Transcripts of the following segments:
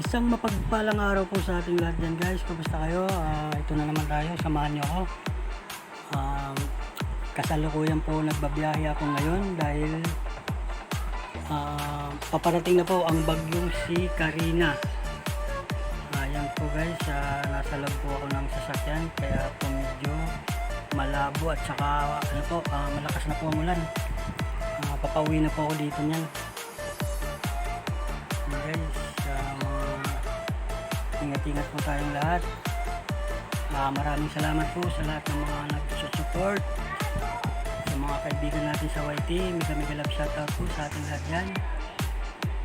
Isang mapagpalang araw po sa ating lahat dyan guys. Kamusta kayo? Ah, ito na naman tayo. Samahan niyo ako. Um, kasalukuyan po nagbabiyahe ako ngayon dahil ah, paparating na po ang bagyong si Karina. Ayan po guys, ah, nasa loob po ako ng sasakyan kaya po medyo malabo at saka ano po, ah, malakas na po ang ulan. Ah, papauwi na po ako dito niyan. Ingat-ingat po tayong lahat. Ah, maraming salamat po sa lahat ng mga nagsusupport sa mga kaibigan natin sa YT. Mega mega love shoutout po sa ating lahat dyan.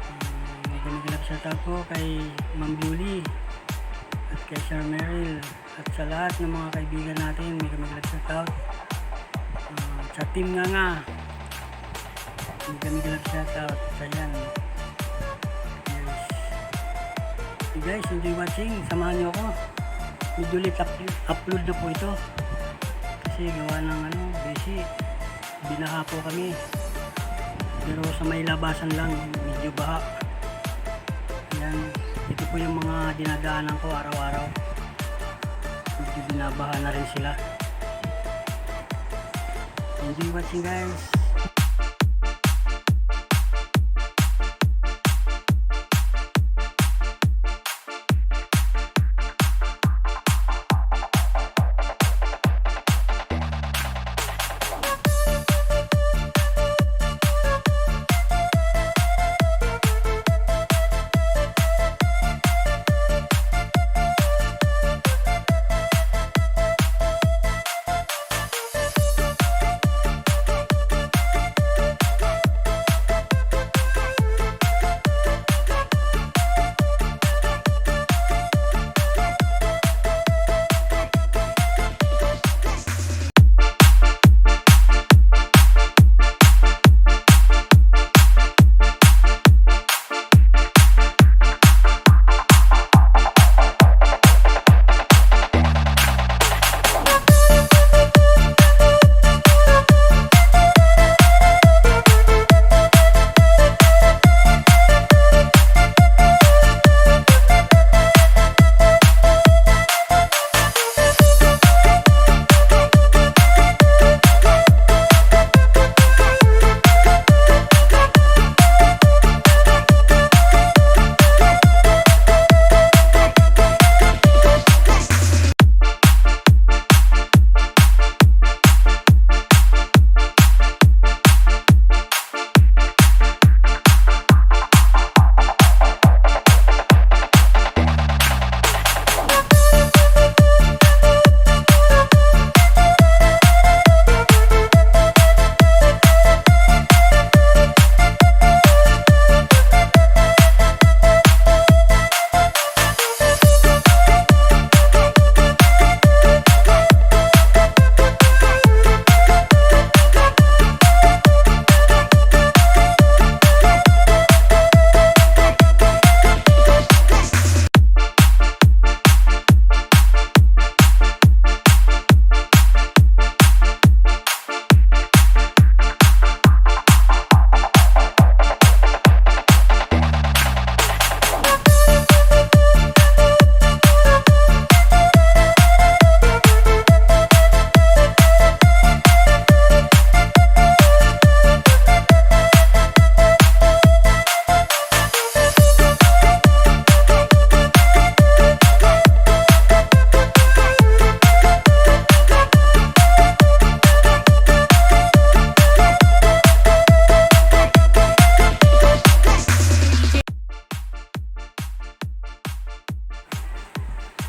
Um, mega mega love shoutout po kay Ma'am Julie at kay Sir Meryl at sa lahat ng mga kaibigan natin. Mega mega love shoutout. Um, sa team nga nga. Mega mega love shoutout sa yan. Okay guys, enjoy watching. Samahan niyo ako. Medyo late up- upload na po ito. Kasi gawa ng ano, busy. Binaha po kami. Pero sa may labasan lang, medyo baha. Yan. Ito po yung mga dinadaanan ko araw-araw. Medyo binabaha na rin sila. Enjoy watching guys.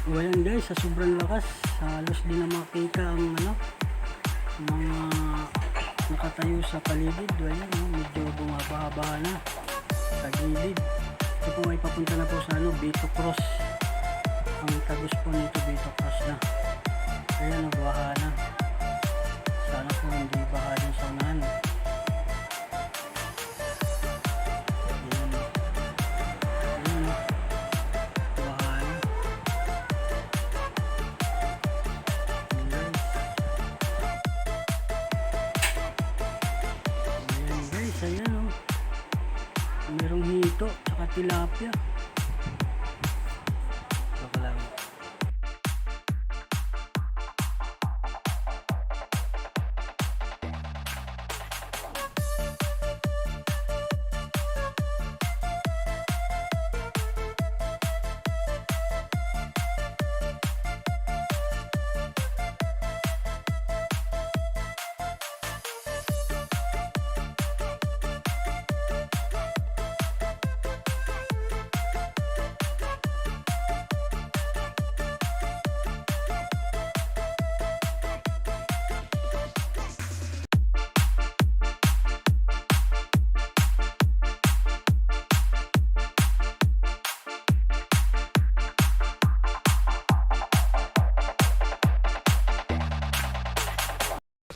O ayan guys, sa sobrang lakas, halos di na makita ang ano, mga nakatayo sa paligid. O ayan, no, medyo bumababa na sa gilid. Ito po ay papunta na po sa ano, Bito Cross. Ang tagos po nito Bito Cross na. Ayan, nagbaha na. Sana po hindi baha din sa unahan. Tilapia.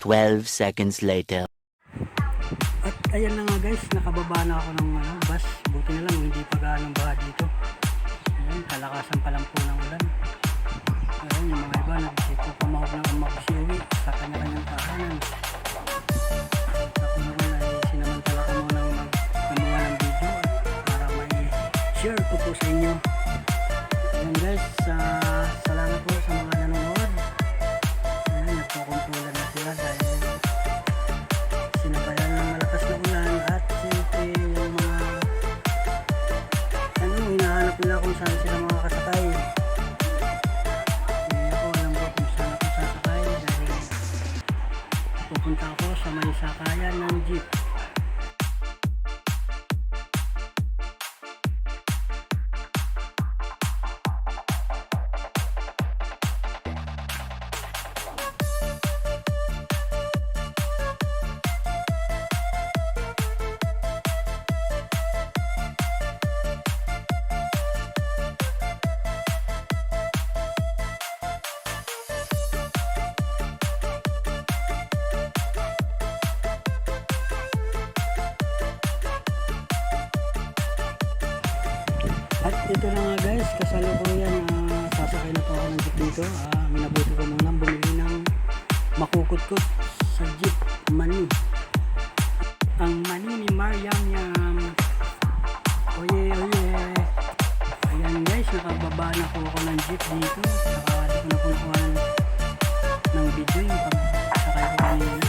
12 seconds later. At ayan na nga guys, nakababa na ako ng ano, bus. Buti na lang hindi pa gaanong baha dito. Ayan, kalakasan pa lang po ng ulan. Ayan, yung mga iba, nag-isip ko pumahog ng umabsi uwi sa kanya-kanyang tahanan. At ako naman ay sinamantala ko muna mag gumawa ng video para may share ko po sa inyo. Ayan guys, sa salamat po Wisconsin At ito na nga guys, kasalukuyan uh, sasakay na po ako ng jeep dito. Uh, minabuti ko muna bumili ng makukutkot sa jeep mani. Ang mani ni Mariam Yam. Oye, oye. Ayan guys, nakababa na po ako ng jeep dito. Ko na po ng video yung pagsakay ko kanina.